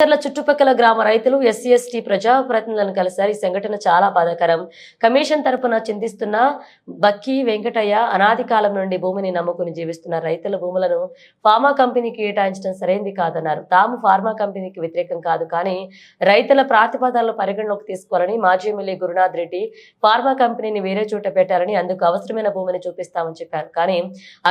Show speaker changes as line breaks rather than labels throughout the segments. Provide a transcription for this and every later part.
ఇతరుల చుట్టుపక్కల గ్రామ రైతులు ఎస్సీ ఎస్టీ ప్రజాప్రతినిధులను కలిశారు. ఈ సంఘటన చాలా బాధాకరం. కమిషన్ తరపున చింతిస్తున్న బక్కి వెంకటయ్య అనాది కాలం నుండి భూమిని నమ్ముకుని జీవిస్తున్న రైతుల భూములను ఫార్మా కంపెనీకి కేటాయించడం సరైంది కాదన్నారు. తాము ఫార్మా కంపెనీకి వ్యతిరేకం కాదు కానీ రైతుల ప్రాతిపదాలను పరిగణలోకి తీసుకోవాలని మాజీ ఎమ్మెల్యే గురునాథ్ రెడ్డి ఫార్మా కంపెనీని వేరే చోట పెట్టారని అందుకు అవసరమైన భూమిని చూపిస్తామని చెప్పారు. కానీ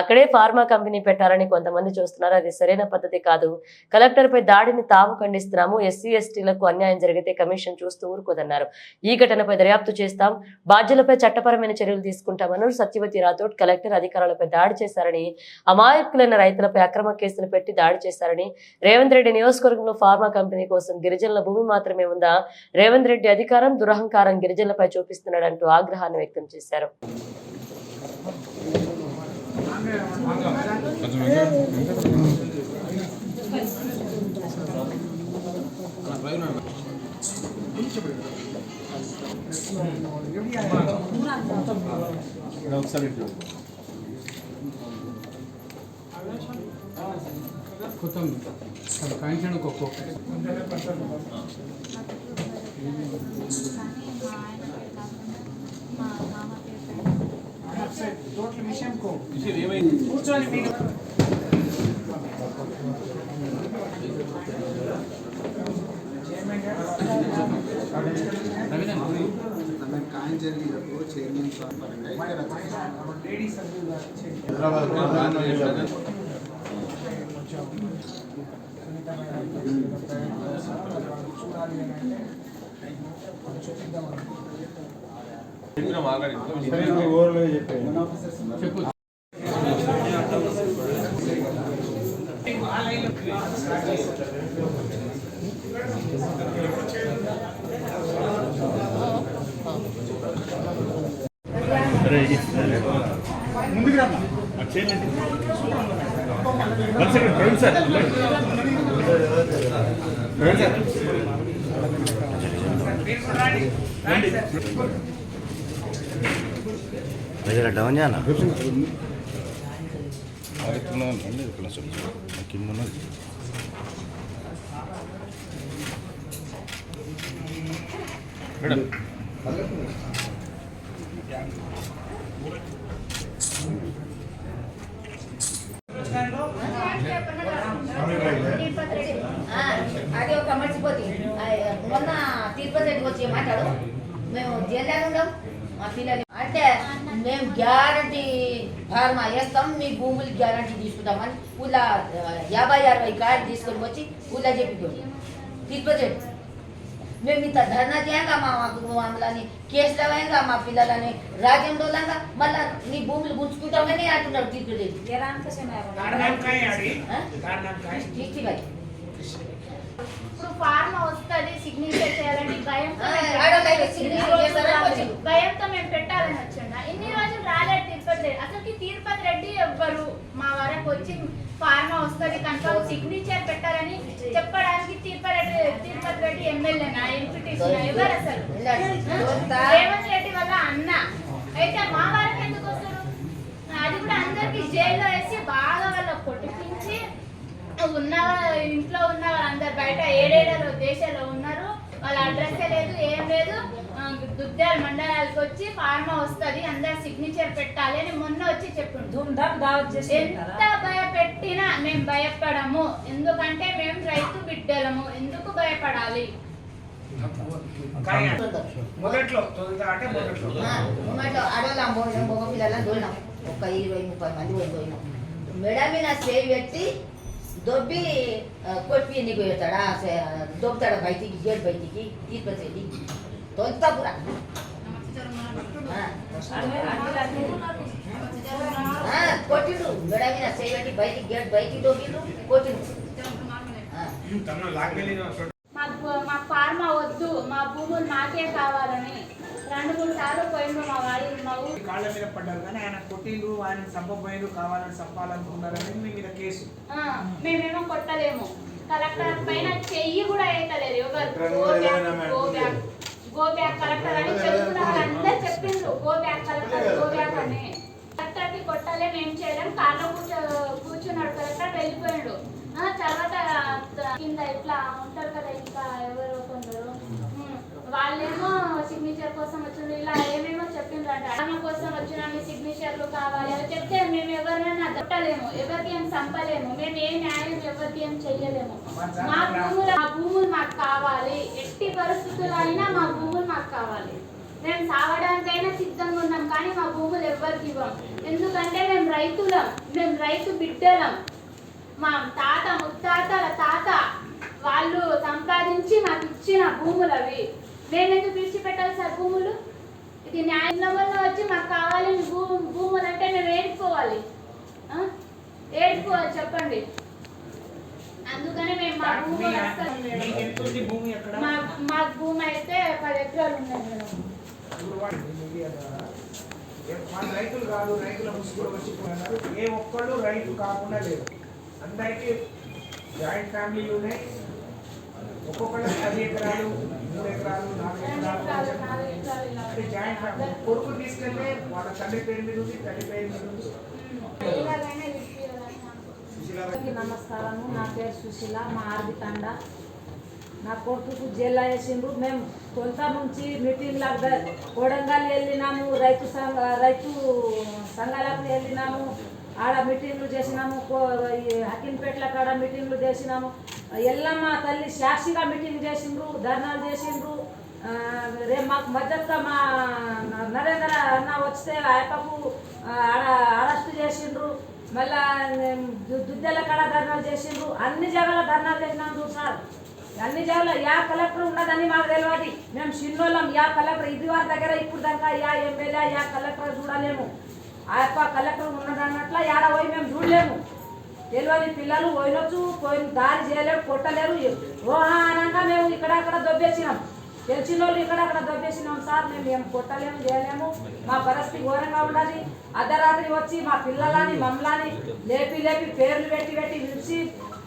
అక్కడే ఫార్మా కంపెనీ పెట్టారని కొంతమంది చూస్తున్నారు. అది సరైన పద్ధతి కాదు. కలెక్టర్ పై దాడిని తాము ఖండిస్తున్నాము. ఎస్సీ ఎస్టీలకు అన్యాయం జరిగితే కమిషన్ చూస్తూ ఊరుకోదన్నారు. ఈ ఘటనపై దర్యాప్తు చేస్తాం. బాధ్యులపై చట్టపరమైన చర్యలు తీసుకుంటామన్నారు సత్యవతి రాథోడ్. కలెక్టర్ అధికారులపై దాడి చేశారని అమాయకులైన రైతులపై అక్రమ కేసులు పెట్టి దాడి చేశారని రేవంత్ రెడ్డి నియోజకవర్గంలో ఫార్మా కంపెనీ కోసం గిరిజనుల భూమి మాత్రమే ఉందా? రేవంత్ రెడ్డి అధికారం దురహంకారం గిరిజనులపై చూపిస్తున్నాడంటూ ఆగ్రహాన్ని వ్యక్తం చేశారు.
ఒకసారి
కొత్త కాయించడానికి ఒక్కొక్క
ఆమె కాయం జరిగినప్పుడు చైర్మన్ సార్ పరంగా
హైదరాబాద్
చెప్పు
One second, burn set. Burn set. Ada daunnya, nah, itu జైల్లో ఉండం మా పిల్లలు అంటే మేము గ్యారంటీ ఫార్మా వేస్తాం. మీ భూములు గ్యారంటీ తీసుకుంటామని ఊళ్ళో యాభై అరవై కార్డు తీసుకొని వచ్చి ఊళ్ళో చెప్పిపోయి రెడ్డి మేము ఇంత ధర్నా చేయంగా మా మమ్మల్ని కేసులు అవ్వగా మా పిల్లలని రాజ్యం దోలంగా మళ్ళా నీ భూములు గుంజుకుంటామని అంటున్నాడు మరి.
ఇప్పుడు ఫార్మ్ వస్తుంది సిగ్నేచర్ చేయాలని భయంతో భయంతో మేము పెట్టాలని వచ్చిండ ఇన్ని రోజులు రాలేదు తిరుపతి రెడ్డి అసలుకి తిరుపతి రెడ్డి ఎవ్వరు మా వరకు వచ్చి ఫార్మా వస్తుంది కన్ఫర్మ్ సిగ్నేచర్ పెట్టాలని చెప్పడానికి తిరుపతి రెడ్డి తిరుపతి రెడ్డి ఎమ్మెల్యేనా ఎంపీటీసీ ఎవరు అసలు. రేవంత్ రెడ్డి వల్ల అన్న. అయితే మా వారికి ఎందుకు వస్తారు? అది కూడా అందరికి జైల్లో వేసి బాగా వాళ్ళ కొట్టిపించి ఉన్న ఇంట్లో ఉన్న వాళ్ళందరు బయట ఏడేడలో దేశాల్లో ఉన్నారు. వాళ్ళ అడ్రస్ లేదు ఏం లేదు. దుద్దాల మండలాలకు వచ్చి ఫార్మా వస్తుంది అందరు సిగ్నేచర్ పెట్టాలి అని మొన్న వచ్చి చెప్పిండు. ఎంత భయపెట్టినా మేము భయపడము. ఎందుకంటే మేము రైతు బిడ్డలము. ఎందుకు భయపడాలి?
మొదట్లో తొలుత అంటే మొదట్లో.
ఆ, మొన్నట్లో ఆడవాళ్ళం పోయినాం మగ పిల్లలని దోలినాం ఒక ఇరవై ముప్పై మంది పోయి పోయినాం మెడ మీద చేయి పెట్టి దొబ్బి కొట్టి నీకు పెడతాడా? దొబ్బుతాడా బయటికి గేట్ బయటికి? కొట్టిండు మీద బయటికి గేట్ బయటికి కొట్టిండు
మాకు మా ఫార్మా వద్దు. మా భూములు మాకే కావాలని. రెండు మూడు సార్లు పోయిండు మా వాళ్ళు మా ఊరు
కాళ్ళ మీద పడ్డారు కానీ ఆయన కొట్టిండ్రు ఆయన చంపబోయారు కావాలని చంపాలనుకున్నారనేది మీ మీద కేసు.
మేమేమో కొట్టలేము. కలెక్టర్ పైన చెయ్యి కూడా వేయటలేదు ఎవరు? గో బ్యాక్ కలెక్టర్ అని చెప్తున్న వాళ్ళందరూ చెప్పిండ్రు. Go back collector go back అని. కలెక్టర్కి కొట్టలేం ఏం చేయలేం. కార్లో కూర్చో కూర్చున్నాడు కలెక్టర్ వెళ్ళిపోయాడు. ఆ తర్వాత కింద ఇట్లా ఉంటారు కదా ఇంకా ఎవరు కొందరు. వాళ్ళేమో సిగ్నేచర్ కోసం వచ్చిండ్రు. ఇలా ఏమేమో చెప్పిండ్రంట ఆమె కోసం వచ్చిన మీ సిగ్నేచర్లు కావాలి. అని చెప్తే మేము ఎవరినైనా దొట్టలేము ఎవరికి ఏం చంపలేము మేము ఏ న్యాయం ఎవరికి ఏం చెయ్యలేము. మా భూములు మా భూములు మాకు కావాలి. ఎట్టి పరిస్థితులు అయినా మా భూములు మాకు కావాలి. మేము సావడానికైనా సిద్ధంగా ఉన్నాం కానీ మా భూములు ఎవరికి ఇవ్వం? ఎందుకంటే మేము రైతులం మేము రైతు బిడ్డలం. మా తాత ముత్తాతల తాత వాళ్ళు సంపాదించి మాకు ఇచ్చిన భూములు అవి. మేము ఎందుకు విడిచిపెట్టాలి సార్ భూములు? ఇది న్యాయం వల్ల వచ్చి మాకు కావాలి మీ భూ భూములు అంటే మేము ఏడుకోవాలి ఆ? ఏడుకోవాలి చెప్పండి. అందుకని మేము మా
భూమి అక్కడ
మా మా భూమి అయితే పది ఎకరాలు ఉన్నాయి మేడం.
మన రైతులు కాదు రైతుల ముసుగులు వచ్చి పోయినారు ఏ ఒక్కళ్ళు రైతు కాకుండా లేరు. అందరికీ జాయింట్ ఫ్యామిలీలు ఉన్నాయి. ఒక్కొక్కళ్ళకి పది ఎకరాలు. మూడు ఎకరాలు నాలుగు ఎకరాలు అంటే జాయింట్ ఫ్యామిలీ కొడుకు వాళ్ళ పేరు మీద ఉంది తల్లి పేరు మీద ఉంది
నమస్కారము. నా పేరు సుశీల మా ఆర్ది తండ. నా కొడుకు జైల్లో వేసిండ్రు. మేము కొంత నుంచి మీటింగ్లకు కోడంగల్ వెళ్ళినాము రైతు సంఘ రైతు సంఘాలకు వెళ్ళినాము. ఆడ మీటింగ్లు చేసినాము. కో- హకింపేట్ల కాడ మీటింగ్లు చేసినాము. ఎల్లమ్మ తల్లి సాక్షిగా మీటింగ్ చేసిండ్రు ధర్నాలు చేసిండ్రు. రేపు మాకు మధ్యలో మా నరేంద్ర అన్న వస్తే ఆయపకు అరెస్ట్ చేసిండ్రు. మళ్ళా దుద్దెల కాడ ధర్నాలు చేసిండ్రు. అన్ని జగల ధర్నాలు చేసినాం చూడు సార్. అన్ని జగల యా కలెక్టర్ ఉన్నదని మాకు తెలియదు. మేము చిన్నోళ్ళం యా కలెక్టర్ ఇది వారి దగ్గర ఇప్పుడు దాకా యా ఎమ్మెల్యే యా కలెక్టర్ చూడలేము. ఆ యొక్క కలెక్టర్ ఉన్నదన్నట్ల యాడ పోయి మేము చూడలేము. తెలియని పిల్లలు పోయినొచ్చు పోయిన దారి చేయలేరు కొట్టలేరు. ఓహానంగా మేము ఇక్కడ అక్కడ దొబ్బేసినాం. తెలిసిన వాళ్ళు ఇక్కడ అక్కడ దొబ్బేసినాం. సార్ మేము ఏం కొట్టలేము చేయలేము. మా పరిస్థితి ఘోరంగా ఉండాలి అర్ధరాత్రి వచ్చి మా పిల్లలని మమ్మల్ని లేపి లేపి పేర్లు పెట్టి పెట్టి పిలిచి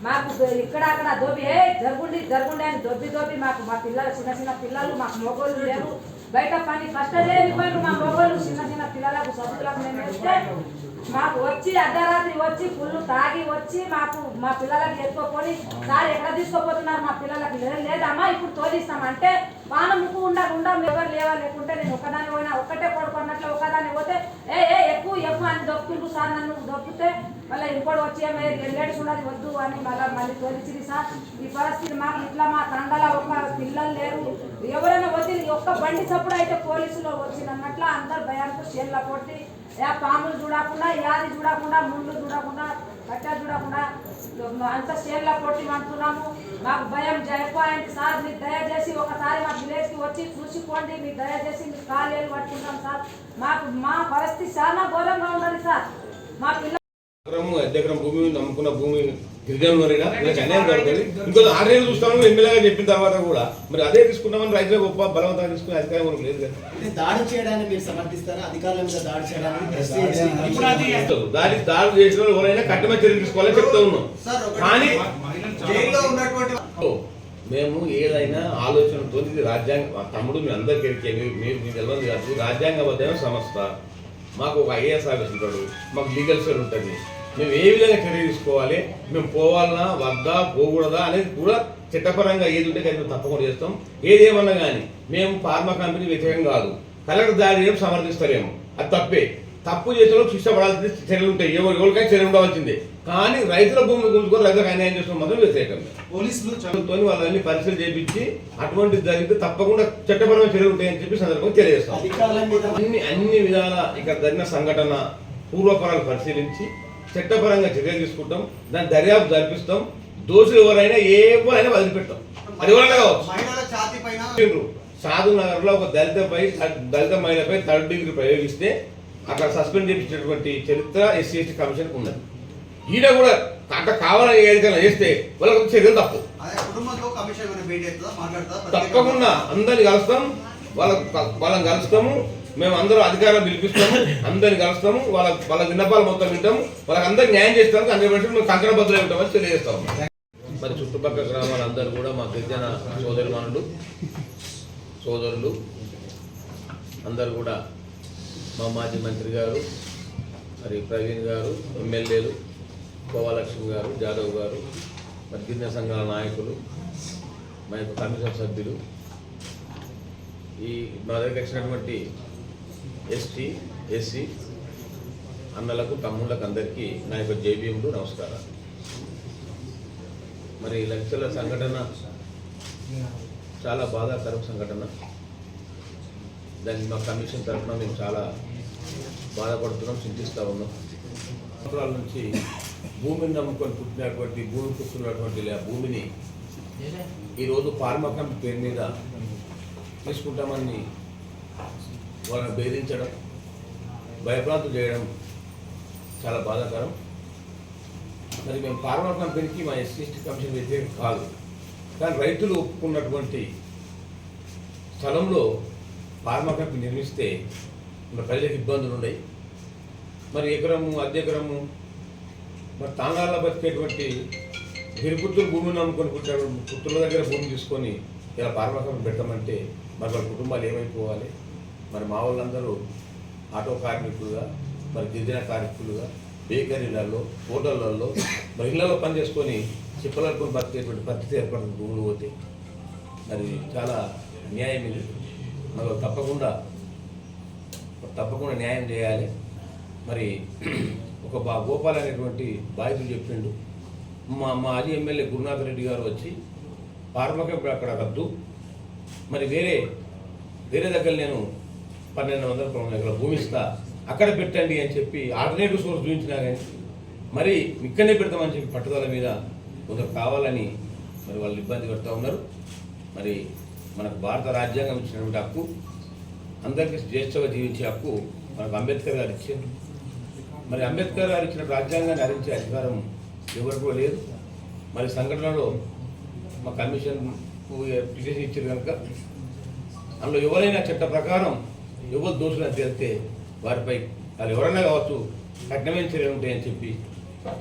మాకు ఇక్కడ అక్కడ దొబ్బి ఏ జరుగుండి జరుగుండి అని దొబ్బి దొబ్బి మాకు మా పిల్లలు చిన్న చిన్న పిల్లలు మాకు మొగోళ్ళు లేరు. బయట పని కష్ట చేయకపోయారు మా మొగోళ్ళు చిన్న చిన్న పిల్లలకు సభ్యులకు మేము ఇస్తే మాకు వచ్చి అర్ధరాత్రి వచ్చి ఫుల్ తాగి వచ్చి మాకు మా పిల్లలకి ఎత్తుకొని సార్ ఎక్కడ తీసుకోపోతున్నారు మా పిల్లలకి? లేదమ్మా ఇప్పుడు తోలిస్తాం. అంటే వాన ముక్కు ఉండకుండా ఎవరు లేవా లేకుంటే నేను ఒకదాని పోయినా ఒక్కటే పడుకున్నట్లు ఒకదాని పోతే ఏ ఏ ఎక్కువ ఎక్కువ అని దొప్పుకుంటూ సార్ నన్ను. దొక్కితే మళ్ళీ ఇంకోటి వచ్చి లేడీస్ ఉన్నది వద్దు అని మళ్ళీ మళ్ళీ తోలిచింది సార్. ఈ పరిస్థితి మాకు ఇట్లా మా తండల ఒక పిల్లలు లేరు. ఎవరైనా వచ్చి ఒక్క బండి చప్పుడు అయితే పోలీసులో వచ్చినట్ల అందరు భయానికి చేళ్ళ కొట్టి యా పాములు చూడకుండా యాది చూడకుండా ముళ్ళు చూడకుండా కట్ట చూడకుండా అంత చేళ్ళ కొట్టి అంటున్నాము. మాకు భయం జయపాయింట్ సార్ మీరు దయచేసి ఒకసారి మా విలేజ్కి వచ్చి చూసిపోండి మీరు దయచేసి మీరు కాలేలు పట్టుకుంటాం సార్. మాకు మా పరిస్థితి చాలా ఘోరంగా ఉండాలి సార్. మా పిల్ల
ఎకరం భూమి నమ్ముకున్న భూమి అన్యాయం జరుగుతుంది ఇంకో ఆరేళ్ళు చూస్తాము ఎమ్మెల్యేగా చెప్పిన తర్వాత కూడా. మరి అదే తీసుకున్నామని రైతులకు గొప్ప బలవంతంగా తీసుకునే అధికారం మనకు లేదు
దాడి చేయడానికి మీరు సమర్థిస్తారా? అధికారుల మీద దాడి చేయడానికి
దాడి దాడి చేసిన వాళ్ళు ఎవరైనా కఠిన చర్యలు తీసుకోవాలని చెప్తా ఉన్నాం. కానీ
జైల్లో ఉన్నటువంటి
ఓ, మేము ఏదైనా ఆలోచనతో ఇది రాజ్యాంగ తమ్ముడు మీ అందరికీ మీరు మీకు తెలియదు కాదు రాజ్యాంగబద్ధమైన సంస్థ. మాకు ఒక ఐఏఎస్ ఆఫీసర్ ఉంటాడు మాకు లీగల్ సెల్ ఉంటుంది. మేము ఏ విధంగా చర్య తీసుకోవాలి మేము పోవాలనా వద్దా పోకూడదా అనేది కూడా చట్టపరంగా ఏది ఉంటే కానీ మేము తప్పకుండా చేస్తాం. ఏదేమన్నా కానీ మేము ఫార్మా కంపెనీ వ్యతిరేకం కాదు. కలెక్టర్ దారి సమర్థిస్తలేము. అది తప్పే. తప్పు చేసిన శిక్ష పడాల్సింది చర్యలు ఉంటాయి. ఎవరు ఎవరికైనా చర్య ఉండవలసిందే. కానీ రైతుల భూమి గుంజుకొని రైతులకు అన్యాయం చేసిన మాత్రం వ్యతిరేకంగా
పోలీసులు చ-
చదువుతోని వాళ్ళని పరిశీలన చేపించి అటువంటిది జరిగితే తప్పకుండా చట్టపరమైన చర్యలు ఉంటాయని చెప్పి సందర్భంగా తెలియజేస్తాం. అన్ని అన్ని విధాల ఇక్కడ జరిగిన సంఘటన పూర్వపరాలు పరిశీలించి చట్టపరంగా చర్యలు తీసుకుంటాం. దాని దర్యాప్తు జరిపిస్తాం. దోషులు ఎవరైనా ఎవరైనా వదిలిపెట్టాం అది ఎవరైనా కావచ్చు. సాధు నగర్లో ఒక దళితపై దళిత మహిళపై థర్డ్ డిగ్రీ ప్రయోగిస్తే అక్కడ సస్పెండ్ చేయించినటువంటి చరిత్ర ఎస్సీ ఎస్టీ కమిషన్ ఉన్నది. ఈడ కూడా అట్లా కావాలని ఏదైనా చేస్తే వాళ్ళకి చర్యలు తప్పు. తప్పకుండా అందరిని కలుస్తాం. వాళ్ళ వాళ్ళని కలుస్తాము. మేము అందరూ అధికారం పిలిపిస్తాము. అందరిని కలుస్తాము. వాళ్ళ వాళ్ళ విన్నపాలు మొత్తం వింటాము. వాళ్ళకి అందరికి న్యాయం చేస్తాము హండ్రెడ్ పర్సెంట్ మేము కంకణ బద్దులు ఉంటామని తెలియజేస్తాము మరి చుట్టుపక్కల గ్రామాలందరూ కూడా మా గిరిజన సోదరిమణులు సోదరులు అందరూ కూడా మా మాజీ మంత్రి గారు మరి ప్రవీణ్ గారు ఎమ్మెల్యేలు గోవాలక్ష్మి గారు జాదవ్ గారు మరి గిరిజన సంఘాల నాయకులు మా యొక్క కమిషన్ సభ్యులు ఈ మా దగ్గరికి వచ్చినటువంటి ఎస్టీ ఎస్సీ అన్నలకు తమ్ముళ్ళకు అందరికీ నా యొక్క జేబీఎంలు నమస్కారాలు. మరి లక్షల సంఘటన చాలా బాధాకరం సంఘటన. దాన్ని మా కమిషన్ తరఫున మేము చాలా బాధపడుతున్నాం చింతిస్తూ ఉన్నాం. సంవత్సరాల నుంచి భూమిని నమ్ముకొని పుట్టినటువంటి భూమి పుట్టినటువంటి భూమిని ఈరోజు ఫార్మా కంపెనీ పేరు మీద తీసుకుంటామని వాళ్ళని బెదిరించడం భయప్రాంతం చేయడం చాలా బాధాకరం. మరి మేము ఫార్మా కంపెనీకి మా ఎస్సీ కమిషన్ వ్యతిరేకం కాదు. కానీ రైతులు ఒప్పుకున్నటువంటి స్థలంలో ఫార్మా కంపెనీ నిర్మిస్తే మరి ప్రజలకు ఇబ్బందులు ఉన్నాయి. మరి ఎకరము అర్ధ ఎకరము మరి తాండాల్లో బతికేటువంటి గిరిపుత్తులు భూమిని నమ్ముకొని పుట్టాడు పుత్రుల దగ్గర భూమి తీసుకొని ఇలా ఫార్మా పెట్టమంటే మరి వాళ్ళ కుటుంబాలు ఏమైపోవాలి? మరి మా వాళ్ళందరూ ఆటో కార్మికులుగా మరి గిరిజన కార్మికులుగా బేకరీలలో హోటళ్ళలో మరి ఇళ్ళలో పని చేసుకొని బతికేటువంటి పరిస్థితి ఏర్పడుతుంది. భూములు పోతే మరి చాలా న్యాయం ఇది. మరి తప్పకుండా తప్పకుండా న్యాయం చేయాలి. మరి ఒక బా గోపాల్ అనేటువంటి బాధితుడు చెప్పిండు. మా మాజీ ఎమ్మెల్యే గురునాథ్ రెడ్డి గారు వచ్చి పార్మకం అక్కడ వద్దు మరి వేరే వేరే దగ్గర నేను పన్నెండు వందల పన్నెండు ఎకరాల భూమి ఇస్తా అక్కడ పెట్టండి అని చెప్పి ఆల్టర్నేటివ్ సోర్స్ చూపించినా కానీ మరి ఇక్కడనే పెడతామని చెప్పి పట్టుదల మీద కొందరు కావాలని మరి వాళ్ళు ఇబ్బంది పెడతా ఉన్నారు. మరి మనకు భారత రాజ్యాంగం ఇచ్చినటువంటి హక్కు అందరికీ జ్యేష్ఠగా జీవించే హక్కు మనకు అంబేద్కర్ గారు ఇచ్చారు. మరి అంబేద్కర్ గారు ఇచ్చిన రాజ్యాంగాన్ని హరించే అధికారం ఎవరికో లేదు. మరి సంఘటనలో మా కమిషన్ పిటిషన్ ఇచ్చారు కనుక అందులో ఎవరైనా చట్ట ప్రకారం ఎవరు దోషులని తేలితే వారిపై వాళ్ళు ఎవరైనా కావచ్చు కఠినమైన చర్యలు ఉంటాయని చెప్పి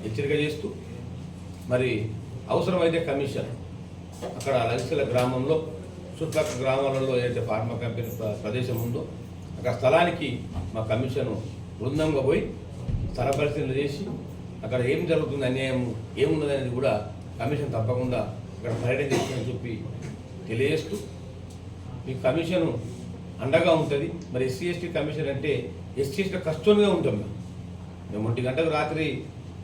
హెచ్చరిక చేస్తూ మరి అవసరమైతే కమిషన్ అక్కడ లలిసల గ్రామంలో చుట్టుపక్కల గ్రామాలలో ఏదైతే ఫార్మా కంపెనీ ప్రదేశం ఉందో అక్కడ స్థలానికి మా కమిషన్ బృందంగా పోయి స్థల పరిశీలన చేసి అక్కడ ఏం జరుగుతుంది అన్యాయం ఏమున్నదనేది కూడా కమిషన్ తప్పకుండా ఇక్కడ పర్యటన చేస్తుందని చెప్పి తెలియజేస్తూ మీ కమిషన్ అండగా ఉంటుంది. మరి ఎస్సీ ఎస్టీ కమిషన్ అంటే ఎస్సీ ఎస్టీ కష్టంగా ఉంటాం మేము. మేము ఒంటి గంటకు రాత్రి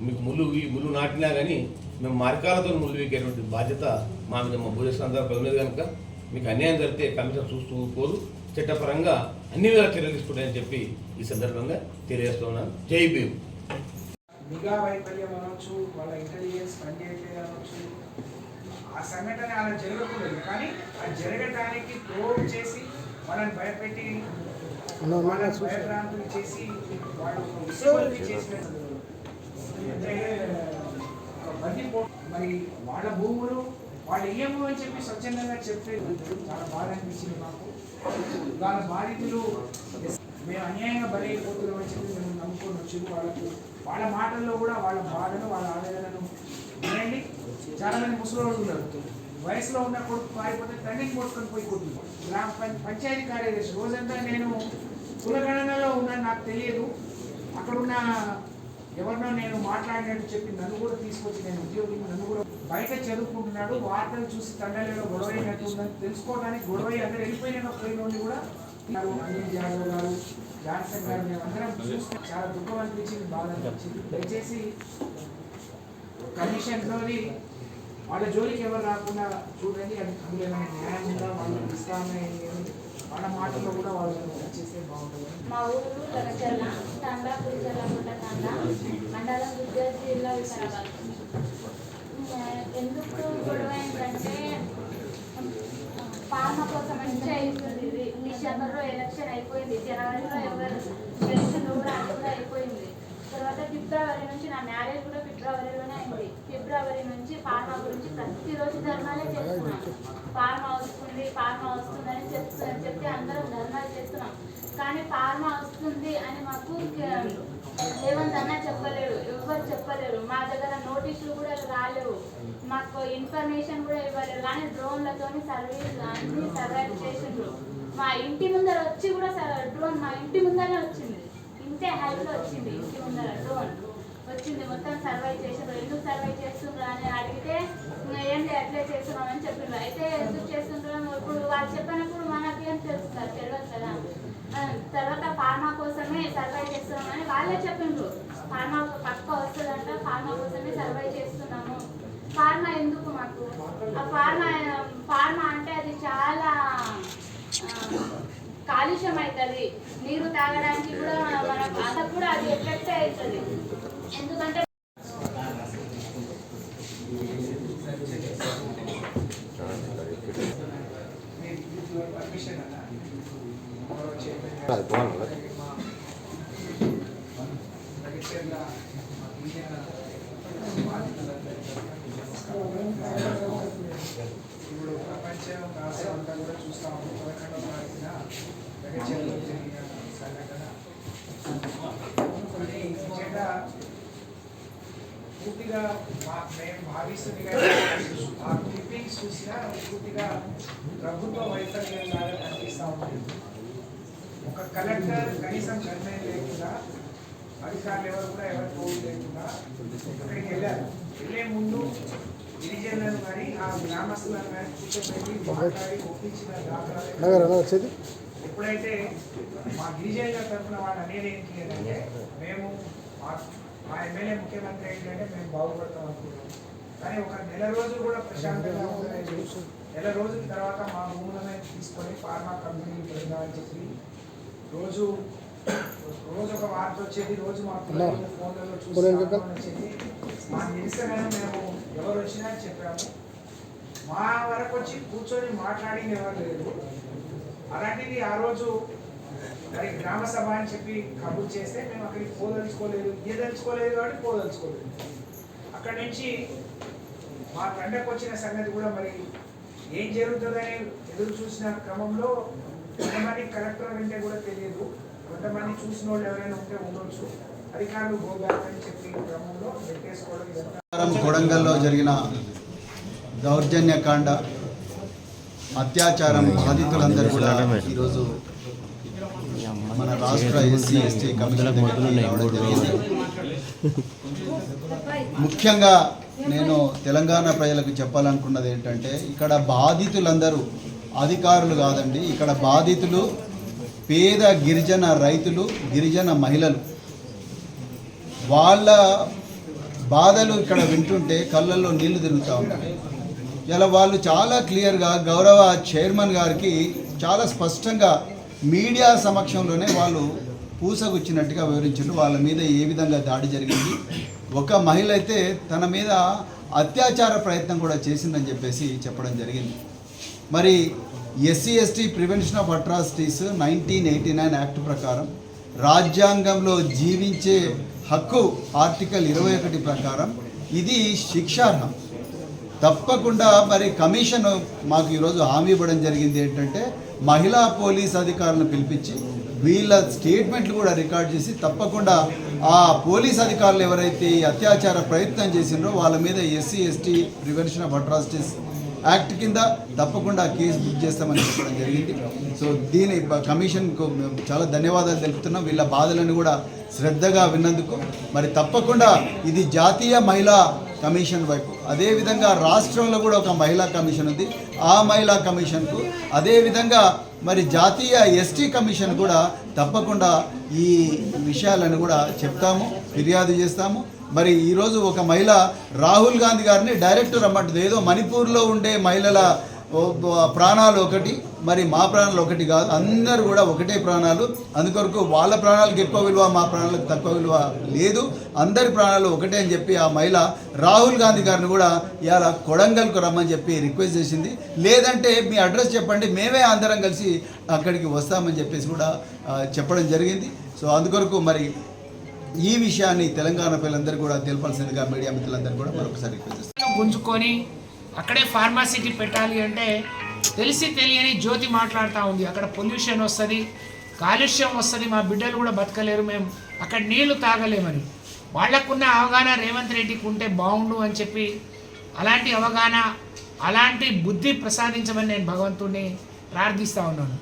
మీకు ముళ్ళు ముళ్ళు నాటినా కానీ మేము మార్గాలతో ముళ్ళు వీకేటువంటి బాధ్యత మా మీద మా భూజ సందర్భం ఉన్నది కనుక మీకు అన్యాయం జరిగితే కమిషన్ చూస్తూ పోదు. చట్టపరంగా అన్ని విధాల చర్యలు తీసుకుంటాయని చెప్పి ఈ సందర్భంగా తెలియజేస్తున్నాను. జై భీమ్.
నిఘా వైఫల్యం అనవచ్చు వాళ్ళ ఇంటెలిజెన్స్ పనిచేయట్లేదు అనవచ్చు ఆ సంఘటన అలా జరగకూడదు కానీ అది జరగడానికి ప్రోవ్ చేసి వాళ్ళని భయపెట్టి వాళ్ళని భయభ్రాంతులు చేసి వాళ్ళు చేసిన మరి వాళ్ళ భూములు వాళ్ళు ఇయ్యము అని చెప్పి స్వచ్ఛందంగా చెప్తే చాలా బాధ అనిపించింది మాకు. వాళ్ళ బాధితులు మేము అన్యాయంగా బలైపోతున్నాం అని చెప్పి మేము నమ్ముకొని వచ్చి వాళ్ళకు. వాళ్ళ మాటల్లో కూడా వాళ్ళ బాధను వాళ్ళ ఆవేదనను వినండి. చాలా మంది ముసలి ఉన్నారు. వయసులో ఉన్న కొడుకు పారిపోతే తండ్రిని కొట్టుకొని పోయి కొట్టుకుంటారు గ్రామ పంచాయతీ కార్యదర్శి. రోజంతా నేను కులగణనలో ఉన్నాను నాకు తెలియదు. అక్కడున్న ఎవరినో నేను మాట్లాడినట్టు చెప్పి నన్ను కూడా తీసుకొచ్చి నేను ఉద్యోగి నన్ను కూడా బయట చదువుకుంటున్నాడు వార్తలు చూసి తండ్రిలో గొడవ అయినట్టు తెలుసుకోవడానికి గొడవ అందరూ వెళ్ళిపోయిన పోయిన నుండి కూడా అనిల్ యాదవ్ గారు జాన్సన్ గారు మేమందరం చూస్తే చాలా దుఃఖం అనిపించింది బాధ అనిపించింది. దయచేసి కమిషన్లోని వాళ్ళ జోలికి ఎవరు రాకుండా చూడండి అది అందులో ఏమైనా న్యాయం ఉందా వాళ్ళు ఇస్తామని వాళ్ళ మాటల్లో కూడా వాళ్ళు చేస్తే బాగుంటుంది.
మా ఊరు లగచర్ల తండా పులిచర్ల గుంట తండా మండలం విద్యార్థి జిల్లా ఎందుకు గొడవ ఏంటంటే పాలన కోసం మంచి అయిపోయింది ఇది. డిసెంబర్లో ఎలక్షన్ అయిపోయింది. జనవరిలో ఎవరు ఎలక్షన్ కూడా అయిపోయింది. తర్వాత ఫిబ్రవరి నుంచి నా మ్యారేజ్ కూడా ఫిబ్రవరిలోనే అయింది. ఫిబ్రవరి నుంచి ఫార్మా గురించి ప్రతిరోజు ధర్నాలే చేస్తున్నాం. ఫార్మా వస్తుంది ఫార్మా వస్తుందని చెప్తు చెప్తే అందరం ధర్నాలు చేస్తున్నాం. కానీ ఫార్మా వస్తుంది అని మాకు క- రేవంత్ అన్న చెప్పలేడు ఎవ్వరు చెప్పలేరు. మా దగ్గర నోటీసులు కూడా రాలేవు. మాకు ఇన్ఫర్మేషన్ కూడా ఇవ్వలేరు. కానీ డ్రోన్లతోని సర్వీస్ అన్ని సర్వైవ్ చేసిండ్రు. మా ఇంటి ముందర వచ్చి కూడా డ్రోన్ మా ఇంటి ముందరనే వచ్చింది. ఇంతే హైట్లో వచ్చింది. ఇంటి ముందర డ్రోన్ వచ్చింది మొత్తం సర్వైవ్ చేసిండ్రు ఎందుకు సర్వైవ్ చేస్తుండ్రు అని అడిగితే ఏంటి అప్లై చేస్తున్నాం అని చేస్తున్నామని చెప్పిండ్రు అయితే ఎందుకు చేస్తుండ్రు ఇప్పుడు వాళ్ళు చెప్పినప్పుడు మనకేం తెలుస్తుంది? తెలియదు కదా. తర్వాత ఫార్మా కోసమే సర్వైవ్ చేస్తున్నామని వాళ్ళే చెప్పిండ్రు ఫార్మా పక్క వస్తుందంట ఫార్మా కోసమే సర్వైవ్ చేస్తున్నాము. ఫార్మా ఎందుకు మాకు? ఆ ఫార్మా ఫార్మా అంటే అది చాలా కాలుష్యం అవుతుంది నీరు తాగడానికి కూడా ఎందుకంటే
పర్మిషన్ అన్న గౌరవ చైర్మన్ మా జగిత్యాల మా గిరిజన బాధితులందరికీ ఇప్పుడు ప్రపంచం రాష్ట్రం అంతా కూడా చూస్తా ఉన్నాం పదకొండవ తారీఖున జగిత్యాలలో జరిగిన సంఘటన మరి నిజంగా పూర్తిగా మా మేము భావిస్తుంది కానీ ఆ క్లిప్పింగ్స్ చూసినా పూర్తిగా ప్రభుత్వ వైఫల్యం లాగా కనిపిస్తూ ఉంది ఒక కలెక్టర్ కనీసం నిర్ణయం లేకుండా అధికారులు ఎవరు కూడా ఎవరు పోవు లేకుండా అక్కడికి వెళ్ళారు వెళ్ళే ముందు కానీ ఆ గ్రామస్తులను కానీ కూర్చోబెట్టి మాట్లాడి ఒప్పించిన దాఖలాలు ఎప్పుడైతే మా గిరిజనుల తరఫున వాళ్ళు అనేది ఏంటి అంటే మేము మా- ఎమ్మెల్యే ముఖ్యమంత్రి ఏంటంటే మేము బాగుపడతాం అనుకున్నాం. కానీ ఒక నెల రోజులు కూడా ప్రశాంతంగా ఉండలేదు. నెల రోజుల తర్వాత మా భూములను తీసుకొని ఫార్మా కంపెనీ పెడదామని చెప్పి రోజు రోజు ఒక వార్త వచ్చేది రోజు మా ఫోన్లలో చూసి వచ్చేది. మా నిరసనను మేము ఎవరు వచ్చినా చెప్పాము. మా వరకు వచ్చి కూర్చొని మాట్లాడింది ఎవరు లేదు అలాంటిది ఆ రోజు మరి గ్రామ సభ అని చెప్పి కబుర్ చేస్తే మేము అక్కడికి పోదలుచుకోలేదు. ఇయ్యదలుచుకోలేదు కాబట్టి పోదలుచుకోలేదు. అక్కడి నుంచి మా తండకు వచ్చిన సంగతి కూడా మరి ఏం జరుగుతుందని ఎదురు చూసిన క్రమంలో కొంతమంది కలెక్టర్ అంటే కూడా తెలియదు. కొంతమంది చూసిన వాళ్ళు ఎవరైనా ఉంటే ఉండొచ్చు. అధికారులు అని చెప్పి క్రమంలో పెట్టేసుకోవడం
కొడంగల్లో జరిగిన దౌర్జన్యకాండ అత్యాచారం బాధితులందరూ కూడా ఈరోజు మన రాష్ట్ర ఎస్సీ ఎస్టీ కమిషన్ జరిగింది. ముఖ్యంగా నేను తెలంగాణ ప్రజలకు చెప్పాలనుకున్నది ఏంటంటే ఇక్కడ బాధితులందరూ అధికారులు కాదండి ఇక్కడ బాధితులు పేద గిరిజన రైతులు గిరిజన మహిళలు. వాళ్ళ బాధలు ఇక్కడ వింటుంటే కళ్ళల్లో నీళ్ళు తిరుగుతూ ఉంటాయి. ఇలా వాళ్ళు చాలా క్లియర్గా గౌరవ చైర్మన్ గారికి చాలా స్పష్టంగా మీడియా సమక్షంలోనే వాళ్ళు పూసగుచ్చినట్టుగా వివరించారు వాళ్ళ మీద ఏ విధంగా దాడి జరిగింది. ఒక మహిళ అయితే తన మీద అత్యాచార ప్రయత్నం కూడా చేసిందని చెప్పేసి చెప్పడం జరిగింది. మరి SC ST prevention of atrocities nineteen eighty nine act ప్రకారం రాజ్యాంగంలో జీవించే హక్కు ఆర్టికల్ ఇరవై ఒకటి ప్రకారం ఇది శిక్షార్హం. తప్పకుండా మరి కమిషన్ మాకు ఈరోజు హామీ ఇవ్వడం జరిగింది ఏంటంటే మహిళా పోలీస్ అధికారులను పిలిపించి వీళ్ళ స్టేట్మెంట్లు కూడా రికార్డ్ చేసి తప్పకుండా ఆ పోలీస్ అధికారులు ఎవరైతే అత్యాచార ప్రయత్నం చేసిండ్రో వాళ్ళ మీద SC ST prevention of atrocities act కింద తప్పకుండా కేసు బుక్ చేస్తామని చెప్పడం జరిగింది. సో దీని కమిషన్కు మేము చాలా ధన్యవాదాలు తెలుపుతున్నాం. వీళ్ళ బాధలను కూడా శ్రద్ధగా విన్నందుకు. మరి తప్పకుండా ఇది జాతీయ మహిళా కమిషన్ వైపు. అదేవిధంగా రాష్ట్రంలో కూడా ఒక మహిళా కమిషన్ ఉంది. ఆ మహిళా కమిషన్కు అదేవిధంగా మరి జాతీయ ఎస్టీ కమిషన్ కూడా తప్పకుండా ఈ విషయాలను కూడా చెప్తాము ఫిర్యాదు చేస్తాము. మరి ఈరోజు ఒక మహిళ రాహుల్ గాంధీ గారిని డైరెక్టర్ రమ్మంటుంది. ఏదో మణిపూర్లో ఉండే మహిళల ప్రాణాలు ఒకటి మరి మా ప్రాణాలు ఒకటి కాదు. అందరు కూడా ఒకటే ప్రాణాలు. అందుకొరకు వాళ్ళ ప్రాణాలకు ఎక్కువ విలువ మా ప్రాణాలకు తక్కువ విలువ లేదు. అందరి ప్రాణాలు ఒకటే అని చెప్పి ఆ మహిళ రాహుల్ గాంధీ గారిని కూడా ఇలా కొడంగల్కు రమ్మని చెప్పి రిక్వెస్ట్ చేసింది. లేదంటే మీ అడ్రస్ చెప్పండి మేమే అందరం కలిసి అక్కడికి వస్తామని చెప్పేసి కూడా చెప్పడం జరిగింది. సో అందుకొరకు మరి ఈ విషయాన్ని తెలంగాణ ప్రజలందరూ కూడా తెలపాల్సిందిగా మీడియా మిత్రులందరూ కూడా మరొకసారి రిక్వెస్ట్ చేస్తాను
గుంజుకొని అక్కడే ఫార్మసీకి పెట్టాలి అంటే తెలిసి తెలియని జ్యోతి మాట్లాడుతూ ఉంది. అక్కడ పొల్యూషన్ వస్తుంది కాలుష్యం వస్తుంది మా బిడ్డలు కూడా బతకలేరు మేము. అక్కడ నీళ్ళు తాగలేమని. వాళ్ళకున్న అవగాహన రేవంత్ రెడ్డికి ఉంటే బాగుండు అని చెప్పి అలాంటి అవగాహన అలాంటి బుద్ధి ప్రసాదించమని నేను భగవంతుడిని ప్రార్థిస్తూ ఉన్నాను.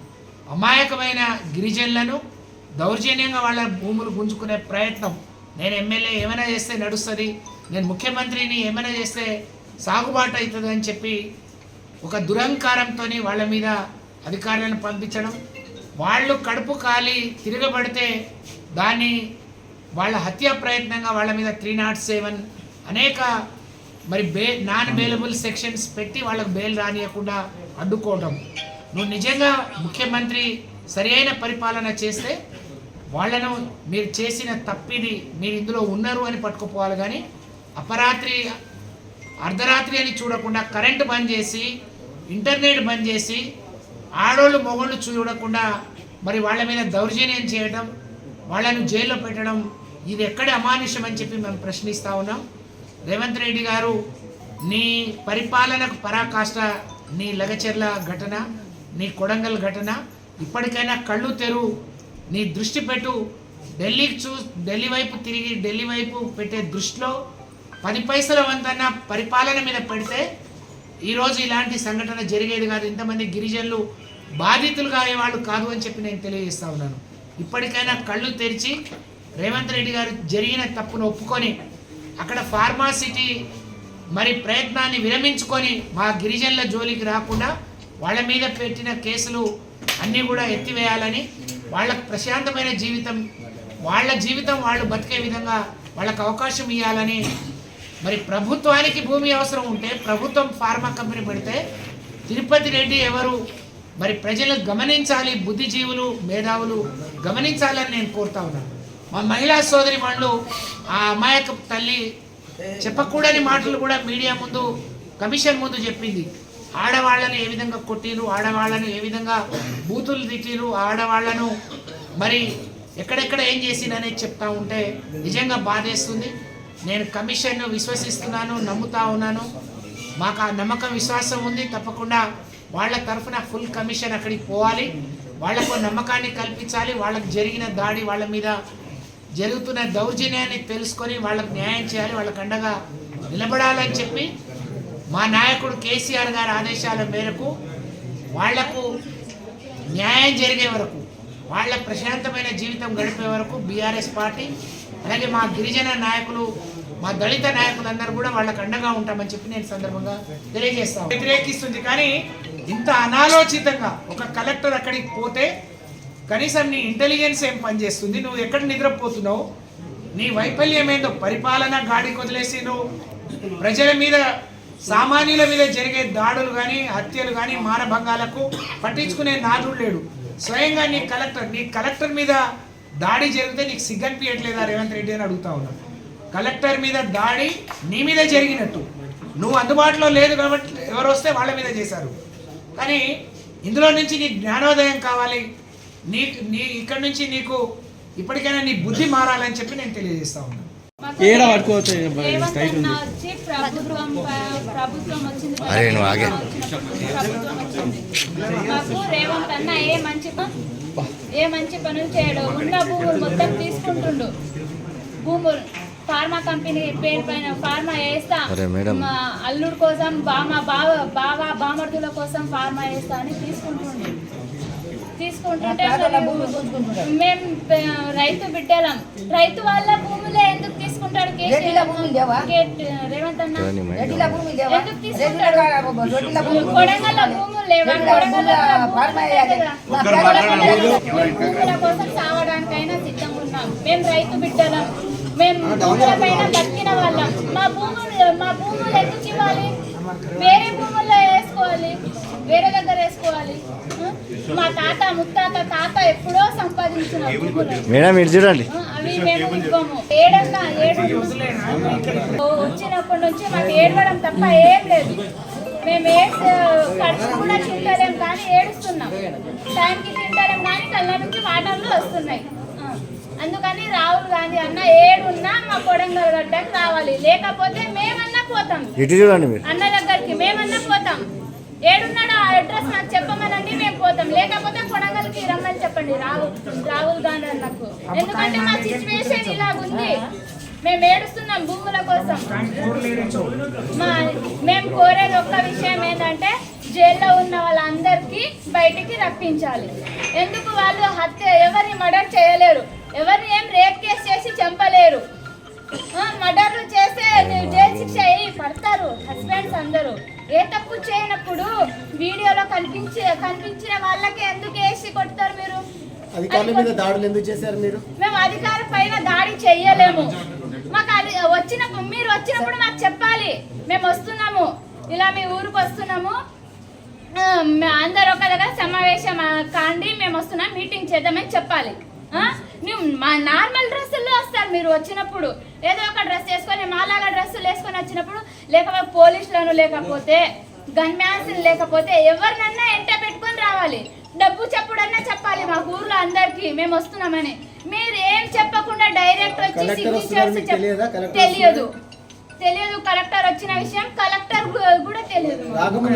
అమాయకమైన గిరిజనులను దౌర్జన్యంగా వాళ్ళ భూములు గుంజుకునే ప్రయత్నం. నేను ఎమ్మెల్యే ఏమైనా చేస్తే నడుస్తుంది నేను ముఖ్యమంత్రిని ఏమైనా చేస్తే సాగుబాటు అవుతుంది అని చెప్పి ఒక దురహంకారంతో వాళ్ళ మీద అధికారులను పంపించడం వాళ్ళు కడుపు కాలి తిరగబడితే దాన్ని వాళ్ళ హత్యా ప్రయత్నంగా వాళ్ళ మీద త్రీ నాట్ సెవెన్ అనేక మరి బే నాన్ బెయిలబుల్ సెక్షన్స్ పెట్టి వాళ్ళకు బెయిల్ రానియకుండా అడ్డుకోవడం నువ్వు నిజంగా ముఖ్యమంత్రి సరి అయిన పరిపాలన చేస్తే వాళ్ళను మీరు చేసిన తప్పిది మీరు ఇందులో ఉన్నారు అని పట్టుకుపోవాలి కానీ అపరాత్రి అర్ధరాత్రి అని చూడకుండా కరెంటు బంద్ చేసి ఇంటర్నెట్ బంద్ చేసి ఆడోళ్ళు మొగోళ్ళు చూడకుండా మరి వాళ్ళ మీద దౌర్జన్యం చేయడం వాళ్ళను జైల్లో పెట్టడం ఇది ఎక్కడ అమానుష్యం అని చెప్పి మేము ప్రశ్నిస్తూ ఉన్నాం. రేవంత్ రెడ్డి గారు నీ పరిపాలనకు పరాకాష్ట నీ లగచెర్ల ఘటన నీ కొడంగల్ ఘటన ఇప్పటికైనా కళ్ళు తెరు నీ దృష్టి పెట్టు. ఢిల్లీకి చూ ఢిల్లీ వైపు తిరిగి ఢిల్లీ వైపు పెట్టే దృష్టిలో పది పైసల వంతన్న పరిపాలన మీద పెడితే ఈరోజు ఇలాంటి సంఘటన జరిగేది కాదు. ఇంతమంది గిరిజనులు బాధితులు కాయే వాళ్ళు కాదు అని చెప్పి నేను తెలియజేస్తా ఉన్నాను. ఇప్పటికైనా కళ్ళు తెరిచి రేవంత్ రెడ్డి గారు జరిగిన తప్పును ఒప్పుకొని అక్కడ ఫార్మాసిటీ మరి ప్రయత్నాన్ని విరమించుకొని మా గిరిజనుల జోలికి రాకుండా వాళ్ళ మీద పెట్టిన కేసులు అన్నీ కూడా ఎత్తివేయాలని వాళ్ళకు ప్రశాంతమైన జీవితం వాళ్ళ జీవితం వాళ్ళు బతికే విధంగా వాళ్ళకు అవకాశం ఇవ్వాలని మరి ప్రభుత్వానికి భూమి అవసరం ఉంటే ప్రభుత్వం ఫార్మా కంపెనీ పెడితే తిరుపతి రెడ్డి ఎవరు? మరి ప్రజలు గమనించాలి బుద్ధిజీవులు మేధావులు గమనించాలని నేను కోరుతా ఉన్నాను మా మహిళా సోదరి వాళ్ళు ఆ అమాయక తల్లి చెప్పకూడని మాటలు కూడా మీడియా ముందు కమిషన్ ముందు చెప్పింది. ఆడవాళ్ళని ఏ విధంగా కొట్టిరు ఆడవాళ్ళను ఏ విధంగా బూతులు తిట్టిరు ఆడవాళ్ళను మరి ఎక్కడెక్కడ ఏం చేసిననే చెప్తా ఉంటే నిజంగా బాధేస్తుంది. నేను కమిషన్ను విశ్వసిస్తున్నాను నమ్ముతా ఉన్నాను. మాకు ఆ నమ్మకం విశ్వాసం ఉంది. తప్పకుండా వాళ్ళ తరఫున ఫుల్ కమిషన్ అక్కడికి పోవాలి. వాళ్ళకు నమ్మకాన్ని కల్పించాలి. వాళ్ళకి జరిగిన దాడి వాళ్ళ మీద జరుగుతున్న దౌర్జన్యాన్ని తెలుసుకొని వాళ్ళకు న్యాయం చేయాలి. వాళ్ళకు అండగా నిలబడాలని చెప్పి మా నాయకుడు కేసీఆర్ గారి ఆదేశాల మేరకు వాళ్ళకు న్యాయం జరిగే వరకు వాళ్ళ ప్రశాంతమైన జీవితం గడిపే వరకు బీఆర్ఎస్ పార్టీ అలాగే మా గిరిజన నాయకులు మా దళిత నాయకులందరూ కూడా వాళ్ళకు అండగా ఉంటామని చెప్పి నేను సందర్భంగా తెలియజేస్తాను వ్యతిరేకిస్తుంది. కానీ ఇంత అనాలోచితంగా ఒక కలెక్టర్ అక్కడికి పోతే కనీసం నీ ఇంటెలిజెన్స్ ఏం పనిచేస్తుంది? నువ్వు ఎక్కడ నిద్రపోతున్నావు? నీ వైఫల్యం ఏందో? పరిపాలన గాడికి వదిలేసి నువ్వు ప్రజల మీద సామాన్యుల మీద జరిగే దాడులు కానీ హత్యలు కానీ మానభంగాలకు పట్టించుకునే నాదుడు లేడు. స్వయంగా నీ కలెక్టర్ నీ కలెక్టర్ మీద దాడి జరిగితే నీకు సిగ్గనిపించట్లేదా రేవంత్ రెడ్డి అని అడుగుతా ఉన్నాను కలెక్టర్ మీద దాడి నీ మీద జరిగినట్టు. నువ్వు అందుబాటులో లేదు కాబట్టి ఎవరు వస్తే వాళ్ళ మీద చేశారు. కానీ ఇందులో నుంచి నీ జ్ఞానోదయం కావాలి. నీ నీ ఇక్కడ నుంచి నీకు ఇప్పటికైనా నీ బుద్ధి మారాలని చెప్పి నేను తెలియజేస్తా ఉన్నాను.
అరే నువ్వు ఆగే.
రేవంత్ అన్న ఏ మంచి ప- ఏ మంచి పనులు చేయడు. ఉన్న భూములు మొత్తం తీసుకుంటుండు. భూములు. ఫార్మా కంపెనీ పేరు పైన ఫార్మా వేస్తా. మా అల్లుడు కోసం బామ బావ బావ బామర్దుల కోసం ఫార్మా వేస్తా అని తీసుకుంటుండే. తీసుకుంటుంటే మేము రైతు బిడ్డలం. రైతు వాళ్ళ భూములే ఎందుకు తీసుకుంటాడు రేవంత్ అన్న? ఎందుకు తీసుకుంటాడు? కొడంగల్ భూములు లేవా? కొడంగల్
భూముల
కోసం సావడానికైనా సిద్ధంగా ఉన్నాం. మేము రైతు బిడ్డలం. మేము భూముల పైన బతికిన వాళ్ళం. మా భూములు మా భూములు ఎందుకు ఇవ్వాలి? వేరే భూముల్లో వేసుకోవాలి వేరే దగ్గర వేసుకోవాలి? మా తాత ముత్తాత తాత ఎప్పుడో సంపాదించిన
మేడం ఇటు చూడండి.
అవి మేము ఇవ్వము. ఏడన్నా ఏడు వచ్చినప్పటి నుంచి మాకు ఏడవడం తప్ప ఏం లేదు. మేము ఏడ్ ఖర్చు కూడా తింటలేం కానీ ఏడుస్తున్నాం. టైంకి తింటలేం కానీ కళ్ళ నుంచి వాటర్లు వస్తున్నాయి. గాంధీ అన్న ఏడున్నా మా కొడంగల్ గడ్డకి రావాలి. లేకపోతే మేమన్నా పోతాం.
ఇటు చూడండి మీరు.
అన్న దగ్గరికి మేమన్నా పోతాం. ఏడున్నాడో ఆ అడ్రస్ నాకు చెప్పమనండి మేము పోతాం. లేకపోతే కొడంగల్కి రమ్మని చెప్పండి. రాహుల్ రాహుల్ గాంధీ అన్నకు ఎందుకంటే మా సిచ్యువేషన్ ఇలాగుంది. మేము ఏడుస్తున్నాం భూముల కోసం. మా మేము కోరేది ఒక్క విషయం ఏంటంటే జైల్లో ఉన్న వాళ్ళందరికీ బయటికి రప్పించాలి. ఎందుకు వాళ్ళు హత్య ఎవరిని మర్డర్ చేయలేరు? ఎవరిని ఏం రేప్ కేసు చేసి చంపలేరు. మర్డర్లు చేస్తే జైలు శిక్ష అయ్యి పడతారు హస్బెండ్స్ అందరూ. ఏ తప్పు చేయనప్పుడు వీడియోలో కనిపించే కనిపించిన వాళ్ళకి ఎందుకు వేసి కొడతారు మీరు?
అధికారుల మీద దాడులు ఎందుకు చేశారు మీరు?
మేము అధికారం పైన దాడి చెయ్యలేము మాకు అది వచ్చినప్పుడు మీరు వచ్చినప్పుడు మాకు చెప్పాలి. మేము వస్తున్నాము. ఇలా మీ ఊరికి వస్తున్నాము. ఆ, మే- అందరూ ఒక దగ్గర సమావేశం కాండి మేము వస్తున్నాం మీటింగ్ చేద్దామని చెప్పాలి. మా నార్మల్ డ్రెస్సుల్లో వస్తారు మీరు వచ్చినప్పుడు. ఏదో ఒక డ్రెస్ వేసుకొని మాలాగా డ్రెస్సులు వేసుకొని వచ్చినప్పుడు లేకపోతే పోలీసులను లేకపోతే గన్ మ్యాన్స్ లేకపోతే ఎవరినన్నా ఎంట పెట్టుకొని రావాలి. డబ్బు చెప్పుడన్నా చెప్పాలి మా ఊర్లో అందరికి మేము వస్తున్నామని. మీరు ఏం చెప్పకుండా డైరెక్ట్ వచ్చి
తెలియదా? కలెక్టర్
తెలియదు. కలెక్టర్ వచ్చిన విషయం కలెక్టర్ కూడా తెలియదు.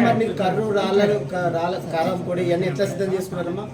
మరి మీరు కర్రు రాళ్ళను క- రాళ్ళ కారం పొడి ఇవన్నీ ఎట్లా సిద్ధం చేసుకున్నారమ్మా?